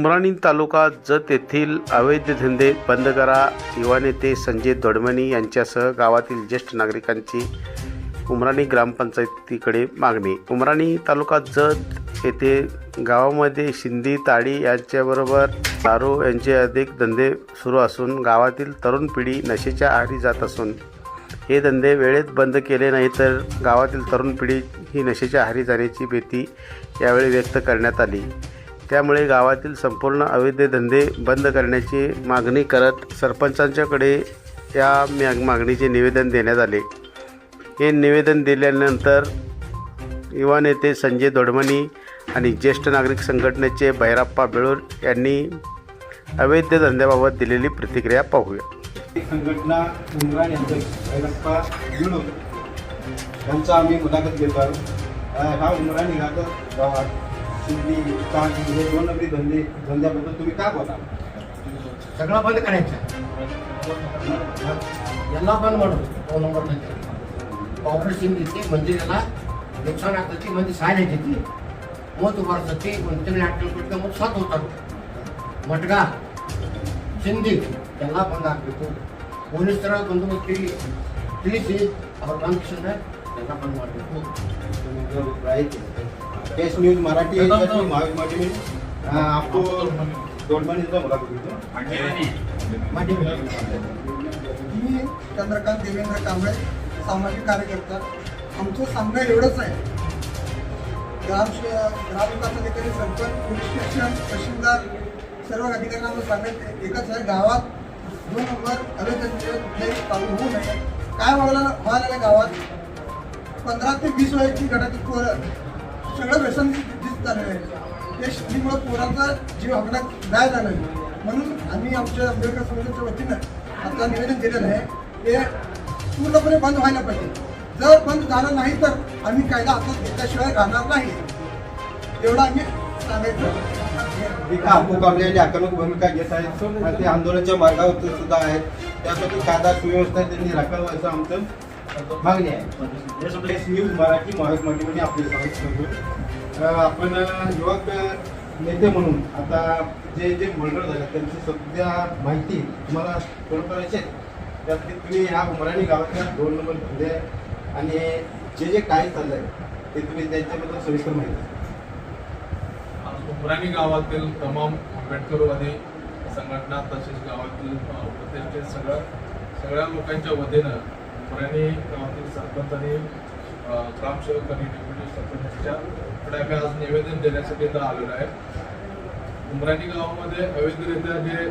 उमराणी तालुका जत येथील अवैध धंदे बंद करा. युवा नेते संजय दोडमणी यांच्यासह गावातील ज्येष्ठ नागरिकांची उमराणी ग्रामपंचायतीकडे मागणी. उमराणी तालुका जत येथे गावामध्ये शिंदी ताडी यांच्याबरोबर दारू यांचे अधिक धंदे सुरू असून गावातील तरुण पिढी नशेच्या आहारी जात असून हे धंदे वेळेत बंद केले नाही तर गावातील तरुण पिढी ही नशेच्या आहारी जाण्याची भीती यावेळी व्यक्त करण्यात आली. त्यामुळे गावातील संपूर्ण अवैध धंदे बंद करण्याची मागणी करत सरपंचांच्याकडे या म्या- मागणीचे निवेदन देण्यात आले. हे निवेदन दिल्यानंतर युवा नेते संजय दोडमणी आणि ज्येष्ठ नागरिक संघटनेचे भैराप्पा बेळूर यांनी अवैध धंद्याबाबत दिलेली प्रतिक्रिया पाहूया. संघटना उमरान यांचं बेळूर यांचा आम्ही मुलाखत घेतो. हा उमरान गावात शिवली कांग हे दोन नगरी धंदे धंद्याबद्दल तुम्ही काय बोला? सगळं बंद करायचं. यांना बंद म्हणून दोन नंबर नंतर ऑपरेशन देते म्हणजे मंदिराला नुकसान हातात म्हणजे सायला देते. मत उभारतात ते मंत्री नाट्य मग सात होतात. मटका शिंदे त्यांना बंद हाकतो पोलीस तर बंदोबस्त केली. प्लीज हे और रामकृष्ण त्यांना बंद वाटतो राहायचे केस न्यूज मराठी आपको मी चंद्रकांत देवेंद्र कांबळे सामाजिक कार्यकर्ता. आमचं सांगणं एवढंच आहे. ग्राम ग्रामविकास अधिकारी सरपंच पोलीस स्टेशन तहसीलदार सर्व अधिकाऱ्यांना सांगत एकच आहे गावात दोन नंबर अवैध कुठल्याही चालू होऊ नये. काय व्हायला व्हायला गावात? पंधरा ते वीस वयाची गटातील पोरं. सगळं व्यसन दिसत आलेलं आहे. ते शेतीमुळं पोरांचा जीव आपला नाही झालं आहे. म्हणून आम्ही आमच्या आंबेडकर समाजाच्या वतीनं आता निवेदन केलेलं आहे ते पूर्णपणे बंद व्हायला पाहिजे. जर बंद झालं नाही तर आम्ही कायदा हातात घेतल्याशिवाय राहणार नाही. एवढं आम्ही सांगायचं एक आपको आक्रमक भूमिका घेत आहेत आणि ते आंदोलनाच्या मार्गावर सुद्धा आहेत. त्यासाठी कायदा सुव्यवस्था त्यांनी राखावं असं आमचं. मागणी आहे केस न्यूज मराठी महावीरमध्ये आपले स्वागत करतो आपण युवक नेते म्हणून आता जे जे मर्डर झाले त्यांची सध्या माहिती तुम्हाला कोण करायची आहे? त्यातली तुम्ही ह्या उमराणी गावातल्या दोन नंबर धंदे आणि जे जे काय चाललंय ते तुम्ही त्यांच्याबद्दल सविस्तर माहिती उमराणी गावातील तमाम आंबेडकरवादी संघटना तसेच गावातील अ, सगळ्या सगळ्या लोकांच्या वतीनं उमराणी गावातील आणि ग्रामसेवक आणि डेप्युटी सरपंचच्या कडे आम्ही आज निवेदन देण्यासाठी इथं आलेलो आहे. उमराणी गावामध्ये अवैधरित्या जे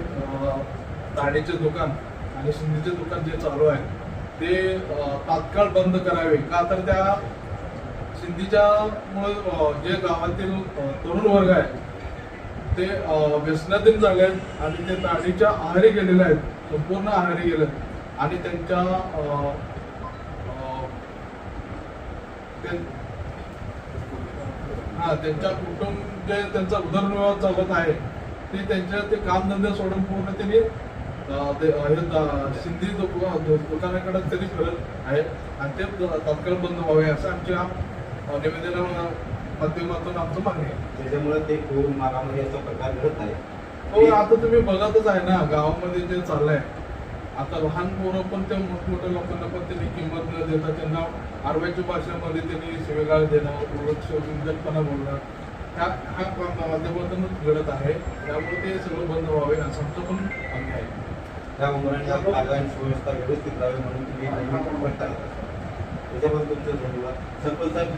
दाणीचे दुकान आणि सिंधीचे दुकान जे चालू आहे ते तात्काळ बंद करावे. का तर त्या सिंधीच्या मुळे जे गावातील तरुण वर्ग आहे ते व्यसनातील झाले आहेत आणि ते ताडीच्या आहारी गेलेले आहेत. संपूर्ण आहारी गेले आहेत आणि त्यांच्या हा त्यांच्या कुटुंब जे त्यांचा उदरनिर्वाह चालत आहे ते त्यांच्या ते कामधंदे सोडून पूर्ण त्यांनी सिंधी दुकानाकडे त्यांनी फिरत आहे. आणि ते तात्काळ बंद व्हावे असं आमच्या निवेदना माध्यमातून आमचं मागणी आहे. त्याच्यामुळे ते खून मारामारी याचा प्रकार घडत आहे. हो आता तुम्ही बघतच आहे ना गावामध्ये जे चाललंय आता लहान पोरं पण त्या मोठमोठ्या लोकांना पण त्यांनी किंमत न देता त्यांना आरवाईच्या भाषेमध्ये त्यांनी शिवेगाळ देणं ओळख उद्धटपणा बोलणं ह्या ह्या माध्यमातूनच घडत आहे. त्यामुळे ते सगळं बंद व्हावे आणि आमचं पण आम्ही आहे. त्या उमरांनी कायदा सुव्यवस्था व्यवस्थित राहावी म्हणून तुम्ही नेहमी करता. त्याच्याबद्दल तुमचं धन्यवाद. सरपंच साहेब.